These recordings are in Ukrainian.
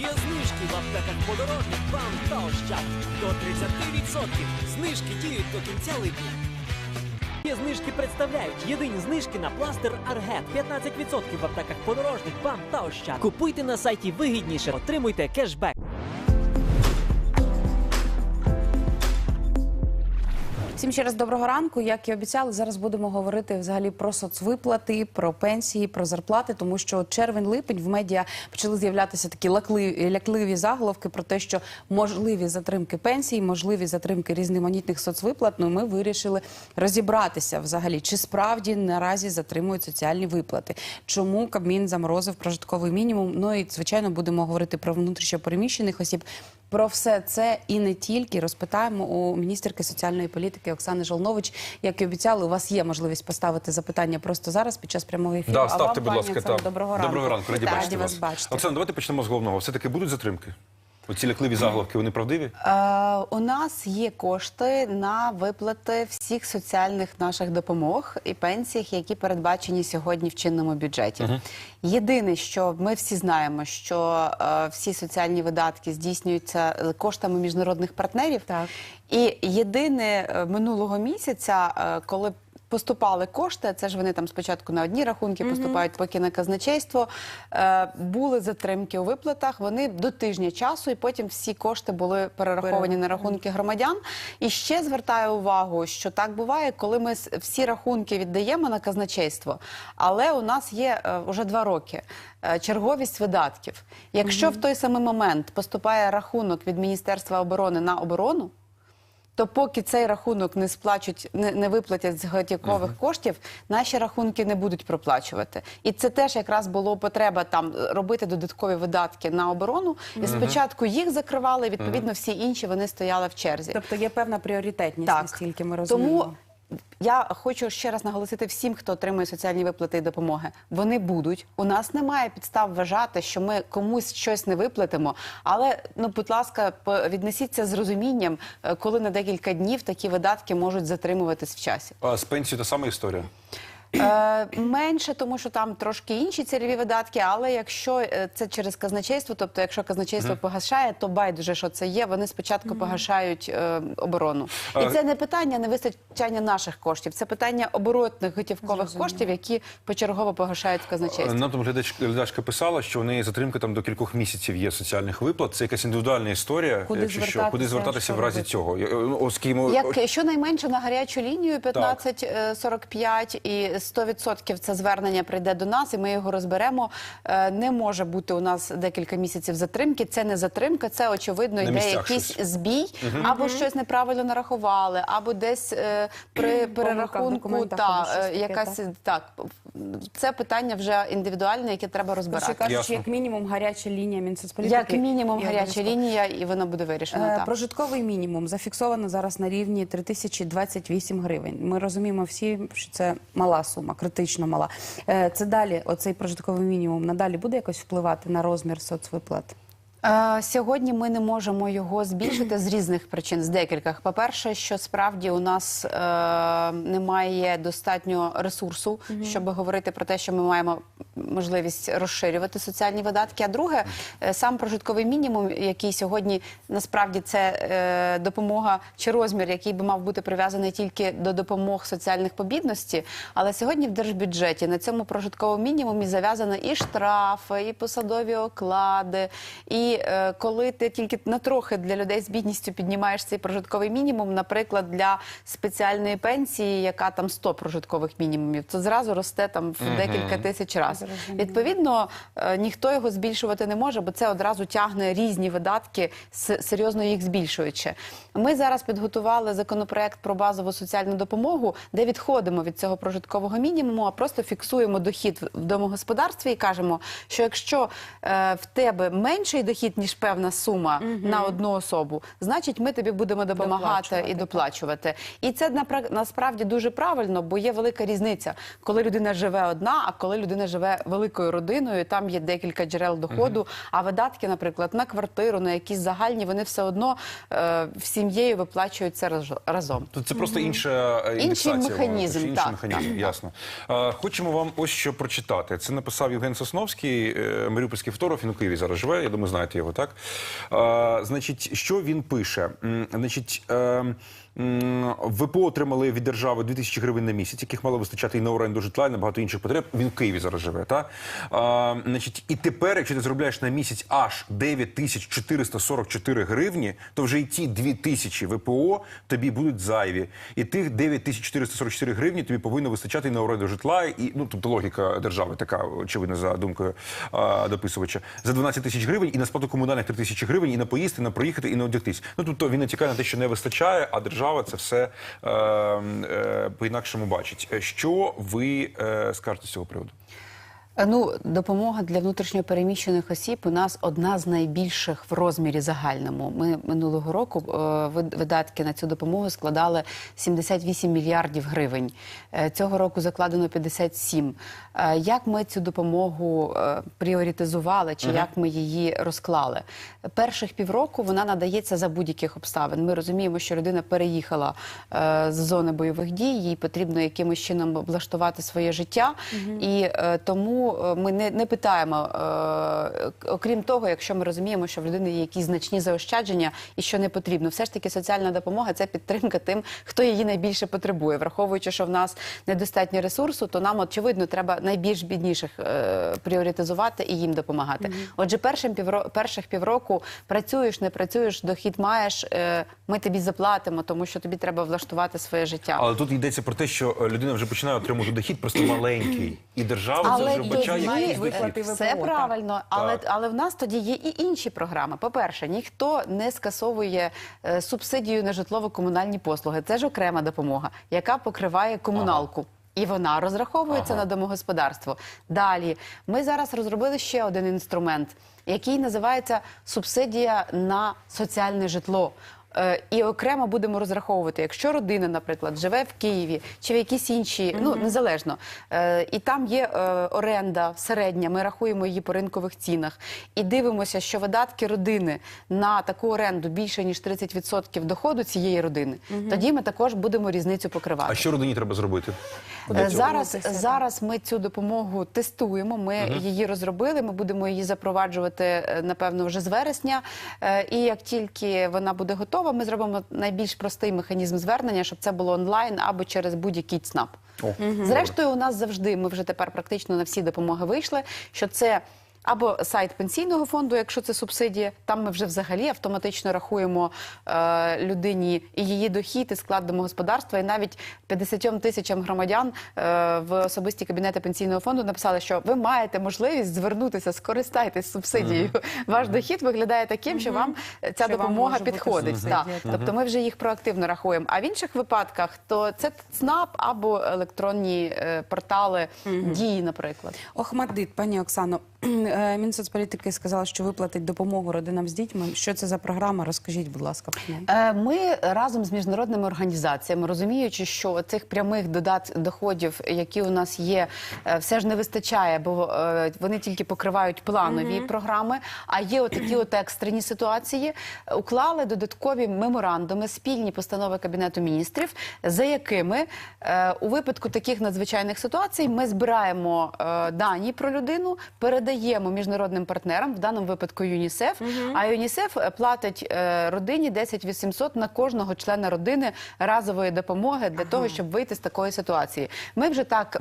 Є знижки в аптеках подорожних вам та ощад. До 30% знижки діють до кінця липня. Є знижки представляють єдині знижки на пластир Аргет. 15% в аптеках подорожних вам та ощад. Купуйте на сайті вигідніше, отримуйте кешбек. Всім ще раз доброго ранку. Як і обіцяли, зараз будемо говорити взагалі про соцвиплати, про пенсії, про зарплати, тому що червень-липень в медіа почали з'являтися такі лакливі, лякливі заголовки про те, що можливі затримки пенсій, можливі затримки різноманітних соцвиплат. Ну ми вирішили розібратися взагалі, чи справді наразі затримують соціальні виплати, чому Кабмін заморозив прожитковий мінімум. Ну і звичайно будемо говорити про внутрішньопереміщених осіб. Про все це і не тільки розпитаємо у міністерки соціальної політики Оксани Жолнович. Як і обіцяли, у вас є можливість поставити запитання просто зараз під час прямого ефіру. Да, а вам, будь ласка, пані там. доброго ранку. Доброго ранку, раді бачити вас вас. бачити. Оксана, давайте почнемо з головного. Все-таки будуть затримки? Оці лякливі заголовки, вони правдиві? Е, у нас є кошти на виплати всіх соціальних наших допомог і пенсій, які передбачені сьогодні в чинному бюджеті. Єдине, що ми всі знаємо, що е, всі соціальні видатки здійснюються коштами міжнародних партнерів. Так. І єдине е, минулого місяця, е, коли Поступали кошти, це ж вони там спочатку на одні рахунки поступають, поки на казначейство. Е, були затримки у виплатах. Вони до тижня часу, і потім всі кошти були перераховані на рахунки громадян. І ще звертаю увагу, що так буває, коли ми всі рахунки віддаємо на казначейство, але у нас є е, вже два роки е, черговість видатків. Якщо в той самий момент поступає рахунок від Міністерства оборони на оборону то поки цей рахунок не сплачуть, не, не виплатять з готівкових коштів, наші рахунки не будуть проплачувати. І це теж якраз було потреба там робити додаткові видатки на оборону. І спочатку їх закривали, відповідно, всі інші вони стояли в черзі. Тобто є певна пріоритетність, Так. настільки ми розуміємо. Тому я хочу ще раз наголосити всім, хто отримує соціальні виплати і допомоги. Вони будуть. У нас немає підстав вважати, що ми комусь щось не виплатимо. Але ну, будь ласка, віднесіться з розумінням, е, коли на декілька днів такі видатки можуть затримуватись в часі. А з пенсією та сама історія. Е, менше, тому що там трошки інші цільові видатки. Але якщо е, це через казначейство, тобто якщо казначейство погашає, то байдуже, що це є. Вони спочатку погашають е, оборону. І це не питання невистачання наших коштів, це питання оборотних готівкових коштів, які почергово погашають в казначействі. Нам там глядач, глядачка писала, що у неї затримка там до кількох місяців є соціальних виплат. Це якась індивідуальна історія. Куди якщо що, звертатися, куди звертатися що в разі робити? цього? Оскільки Як щонайменше на гарячу лінію 1545 і 100% це звернення прийде до нас, і ми його розберемо. Е, Не може бути у нас декілька місяців затримки. Це не затримка, це очевидно йде якийсь щось. збій, або щось неправильно нарахували, або десь е, при перерахунку та е, таке, якась так. Це питання вже індивідуальне, яке треба розбирати. кажуть, Ясно. як мінімум гаряча лінія Мінсоцполітики. Як мінімум гаряча лінія, і воно буде вирішено. Е, так. Прожитковий мінімум зафіксовано зараз на рівні 3028 гривень. Ми розуміємо всі, що це мала сума, критично мала. Е, Це далі, оцей прожитковий мінімум надалі буде якось впливати на розмір соцвиплат? Сьогодні ми не можемо його збільшити з різних причин, з декількох. По-перше, що справді у нас е, немає достатньо ресурсу, щоб говорити про те, що ми маємо можливість розширювати соціальні видатки. А друге, е, сам прожитковий мінімум, який сьогодні насправді це е, допомога чи розмір, який би мав бути прив'язаний тільки до допомог соціальних побідності. Але сьогодні в держбюджеті на цьому прожитковому мінімумі зав'язано і штрафи, і посадові оклади. І е, коли ти тільки на трохи для людей з бідністю піднімаєш цей прожитковий мінімум, наприклад, для спеціальної пенсії, яка там 100 прожиткових мінімумів, то зразу росте там в декілька тисяч разів. Відповідно, е, ніхто його збільшувати не може, бо це одразу тягне різні видатки, серйозно їх збільшуючи. Ми зараз підготували законопроект про базову соціальну допомогу, де відходимо від цього прожиткового мінімуму, а просто фіксуємо дохід в домогосподарстві і кажемо, що якщо е, в тебе менший дохід ніж певна сума на одну особу, значить ми тобі будемо допомагати Доплачувати, і доплачувати. І це насправді дуже правильно, бо є велика різниця, коли людина живе одна, а коли людина живе великою родиною. Там є декілька джерел доходу. А видатки, наприклад, на квартиру, на якісь загальні, вони все одно е, в сім'єю виплачуються раз- разом. Тут це просто інша е, індексація. вона, механізм, інший так. механізм, ясно. Е, Хочемо вам ось що прочитати. Це написав Євген Сосновський, е, маріупольський фотограф, він у Києві зараз живе, я думаю, знаєте. Знаєте його, так? Е, значить, що він пише? Значить, е, м, ВПО отримали від держави 2000 гривень на місяць, яких мало вистачати і на оренду житла, і на багато інших потреб. Він в Києві зараз живе. Та? Е, значить, і тепер, якщо ти заробляєш на місяць аж 9444 гривні, то вже і ті 2000 ВПО тобі будуть зайві. І тих 9444 гривні тобі повинно вистачати і на оренду житла, і ну тобто логіка держави така очевидно за думкою а, дописувача. За 12 тисяч гривень і на сплату комунальних 3 тисячі гривень, і на поїсти, і на проїхати, і на одягтись. Ну тобто він натякає на те, що не вистачає, а держава це все е, е, по-інакшому бачить. Е, Що ви е, скажете з цього приводу? Е, Ну, допомога для внутрішньопереміщених осіб у нас одна з найбільших в розмірі загальному. Ми минулого року е, видатки на цю допомогу складали 78 мільярдів гривень. Е, Цього року закладено 57. Е, Як ми цю допомогу пріоритизували чи як ми її розклали? Перших півроку вона надається за будь-яких обставин. Ми розуміємо, що людина переїхала з зони бойових дій, їй потрібно якимось чином облаштувати своє життя, і тому е, ми не, не питаємо, е, окрім того, якщо ми розуміємо, що в людини є якісь значні заощадження і що не потрібно. Все ж таки, соціальна допомога це підтримка тим, хто її найбільше потребує. Враховуючи, що в нас недостатньо ресурсу, то нам очевидно треба найбільш бідніших е, пріоритизувати і їм допомагати. Отже, першим півро, перших півроку працюєш, не працюєш, дохід маєш. Е, ми тобі заплатимо, тому що тобі треба влаштувати своє життя. Але тут йдеться про те, що людина вже починає отримувати дохід, просто маленький, і держава Але це вже вбачає тоді якийсь виплати дохід. все ВПО, правильно, але, Так. але в нас тоді є і інші програми. По-перше, ніхто не скасовує е, субсидію на житлово-комунальні послуги. Це ж окрема допомога, яка покриває комуналку. І вона розраховується Ага. на домогосподарство. Далі ми зараз розробили ще один інструмент, який називається субсидія на соціальне житло. Е, І окремо будемо розраховувати, якщо родина, наприклад, живе в Києві чи в якійсь іншій, ну незалежно, е, і там є е, оренда середня, ми рахуємо її по ринкових цінах, і дивимося, що видатки родини на таку оренду більше ніж 30% доходу цієї родини. Тоді ми також будемо різницю покривати. А що родині треба зробити? Зараз, зараз ми цю допомогу тестуємо. Ми її розробили. Ми будемо її запроваджувати напевно вже з вересня. І як тільки вона буде готова, ми зробимо найбільш простий механізм звернення, щоб це було онлайн або через будь-який ЦНАП. О, Зрештою, у нас завжди ми вже тепер практично на всі допомоги вийшли. Що це або сайт пенсійного фонду, якщо це субсидія, там ми вже взагалі автоматично рахуємо е, людині і її дохід, і склад домогосподарства, і навіть 50 тисячам громадян е, в особисті кабінети пенсійного фонду написали, що ви маєте можливість звернутися, скористайтесь субсидією. Ваш дохід виглядає таким, що вам ця Що допомога бути підходить. субсидія, Так. так. Тобто ми вже їх проактивно рахуємо. А в інших випадках то це ЦНАП або електронні е, портали дії, наприклад. Охмаддит, пані Оксано, Мінсоцполітики сказала, що виплатить допомогу родинам з дітьми. Що це за програма? Розкажіть, будь ласка. Е, Ми разом з міжнародними організаціями, розуміючи, що цих прямих додат доходів, які у нас є, е, все ж не вистачає, бо е, вони тільки покривають планові програми. А є отакі от екстрені ситуації. е, Уклали додаткові меморандуми, спільні постанови кабінету міністрів, за якими е, у випадку таких надзвичайних ситуацій ми збираємо е, дані про людину, передаємо міжнародним партнерам, в даному випадку ЮНІСЕФ. А ЮНІСЕФ е, платить е, родині 10 800 на кожного члена родини разової допомоги для того, щоб вийти з такої ситуації. Ми вже так.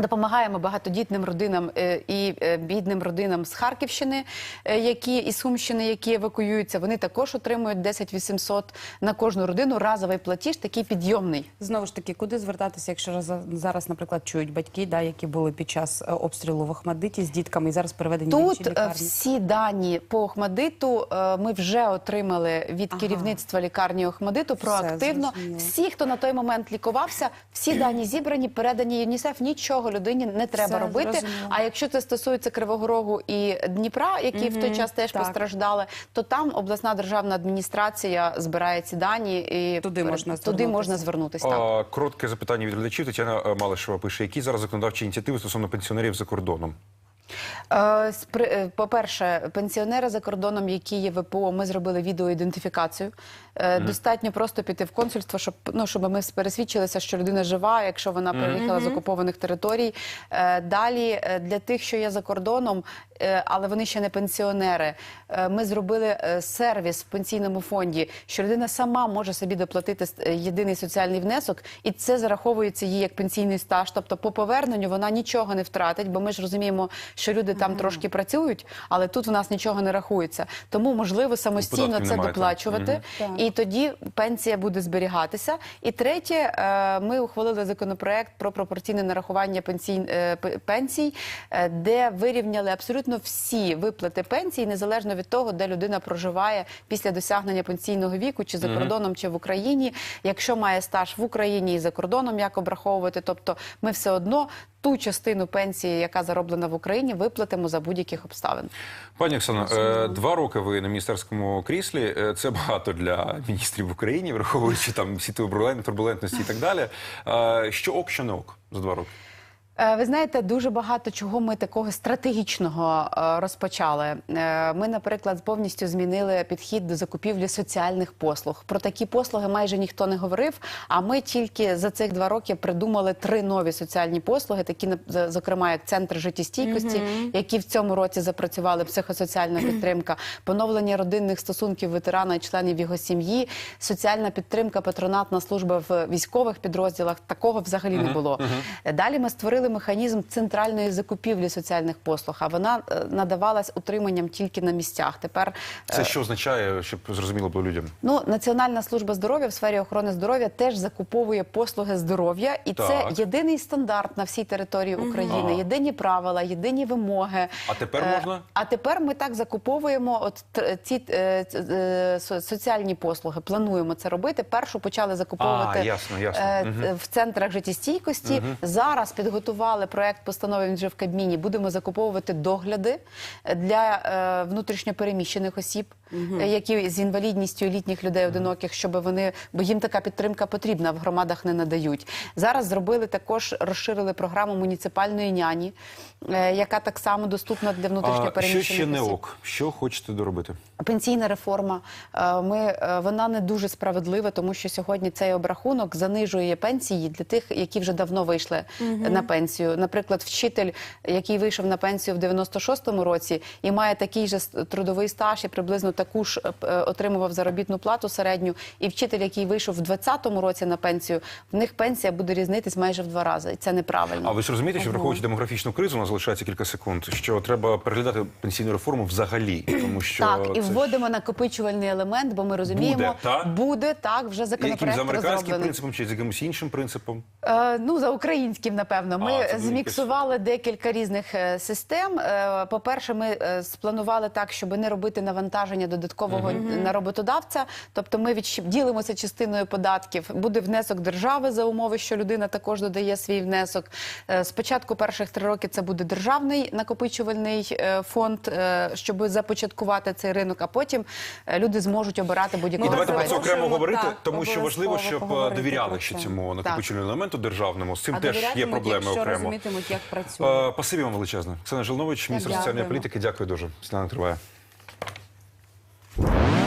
Допомагаємо багатодітним родинам е, і е, бідним родинам з Харківщини, е, які і Сумщини, які евакуюються. Вони також отримують 10 800 на кожну родину. Разовий платіж такий підйомний. Знову ж таки, куди звертатися, якщо зараз, наприклад, чують батьки, да, які були під час обстрілу в Охмадиті з дітками і зараз переведені в інші Тут лікарні? всі дані по Охмадиту ми вже отримали від Ага. керівництва лікарні Охмадиту проактивно. зрозуміло. Всі, хто на той момент лікувався, всі дані зібрані, передані ЮНІСЕФ. Нічого людині не треба Все, робити. зрозуміло. А якщо це стосується Кривого Рогу і Дніпра, які в той час теж так. постраждали, то там обласна державна адміністрація збирає ці дані і Туди можна туди звернутися. можна звернутися. А, коротке запитання від глядачів. Тетяна Малишева пише, які зараз законодавчі ініціативи стосовно пенсіонерів за кордоном? Е, спри- е, По-перше, пенсіонери за кордоном, які є ВПО, ми зробили відеоідентифікацію. Е, Достатньо просто піти в консульство, щоб ну щоб ми пересвідчилися, що людина жива, якщо вона приїхала з окупованих територій. Далі для тих, що є за кордоном, але вони ще не пенсіонери. Е, Ми зробили е, сервіс в пенсійному фонді, що людина сама може собі доплатити е, єдиний соціальний внесок, і це зараховується їй як пенсійний стаж. Тобто, по поверненню вона нічого не втратить, бо ми ж розуміємо, що люди там трошки працюють, але тут в нас нічого не рахується. Тому можливо самостійно це доплачувати, і тоді пенсія буде зберігатися. І третє, е, ми ухвалили законопроект про пропорційне нарахування пенсій, е, пенсій, е, де вирівняли абсолютно всі виплати пенсій, незалежно від того, де людина проживає після досягнення пенсійного віку, чи за кордоном, чи в Україні. Якщо має стаж в Україні і за кордоном, як обраховувати, тобто ми все одно ту частину пенсії, яка зароблена в Україні, виплатимо за будь-яких обставин. Пані Оксано, е, два роки ви на міністерському кріслі. Е, Це багато для міністрів в Україні, враховуючи там всі турбулен- турбулентності і так далі. Що ок, що не ок за два роки? Е, Ви знаєте, дуже багато чого ми такого стратегічного е, розпочали. Е, Ми, наприклад, повністю змінили підхід до закупівлі соціальних послуг. Про такі послуги майже ніхто не говорив. А ми тільки за цих два роки придумали три нові соціальні послуги, такі зокрема як центр життєстійкості, які в цьому році запрацювали психосоціальна підтримка, поновлення родинних стосунків ветерана і членів його сім'ї, соціальна підтримка, патронатна служба в військових підрозділах. Такого взагалі не було. Далі ми створили механізм центральної закупівлі соціальних послуг. А вона е, надавалась утриманням тільки на місцях. Тепер Це що означає, щоб зрозуміло було людям? Ну, Національна служба здоров'я в сфері охорони здоров'я теж закуповує послуги здоров'я, і це єдиний стандарт на всій території України, Ага. єдині правила, єдині вимоги. А тепер Е, можна? А тепер ми так закуповуємо от ці е, е, соціальні послуги. Плануємо це робити. Першу почали закуповувати А, ясно, ясно. е, в центрах життєстійкості. Зараз підготували проект постанови. Вже в Кабміні. Будемо закуповувати догляди для е, внутрішньопереміщених осіб, е, які з інвалідністю літніх людей одиноких, щоб вони, бо їм така підтримка потрібна, в громадах не надають. Зараз зробили також, розширили програму муніципальної няні, е, яка так само доступна для А, що внутрішньопереміщених ще не ок? Що хочете доробити? Пенсійна реформа е, ми вона не дуже справедлива, тому що сьогодні цей обрахунок занижує пенсії для тих, які вже давно вийшли на пенсію. Наприклад, вчитель, який вийшов на пенсію в 96-му році і має такий же трудовий стаж і приблизно таку ж е, е, отримував заробітну плату середню, і вчитель, який вийшов в 20-му році на пенсію, в них пенсія буде різнитись майже в два рази, і це неправильно. А ви ж розумієте, що враховуючи демографічну кризу, у нас залишається кілька секунд, що треба переглядати пенсійну реформу взагалі, тому що Так, і це ж- вводимо накопичувальний елемент, бо ми розуміємо, Буде, так? буде так, вже яким законопроект за американським розроблений. принципом чи з якимось іншим принципом? Е, ну, за українським, напевно. Ми А, зміксували декілька різних е, систем. Е, По-перше, ми спланували так, щоб не робити навантаження додаткового на роботодавця. Тобто ми відщ- ділимося частиною податків. Буде внесок держави за умови, що людина також додає свій внесок. Е, Спочатку перших три роки це буде державний накопичувальний е, фонд, е, щоб започаткувати цей ринок, а потім люди зможуть обирати будь-яку І давайте про це окремо говорити, так, тому що важливо, щоб довіряли ще цьому накопичувальному елементу державному. З цим А теж є проблеми якщо окремо. розумітимуть, як працює. Спасибі вам величезне. Оксана Жилнович, міністр соціальної політики. Дякую дуже. Сніданок триває. you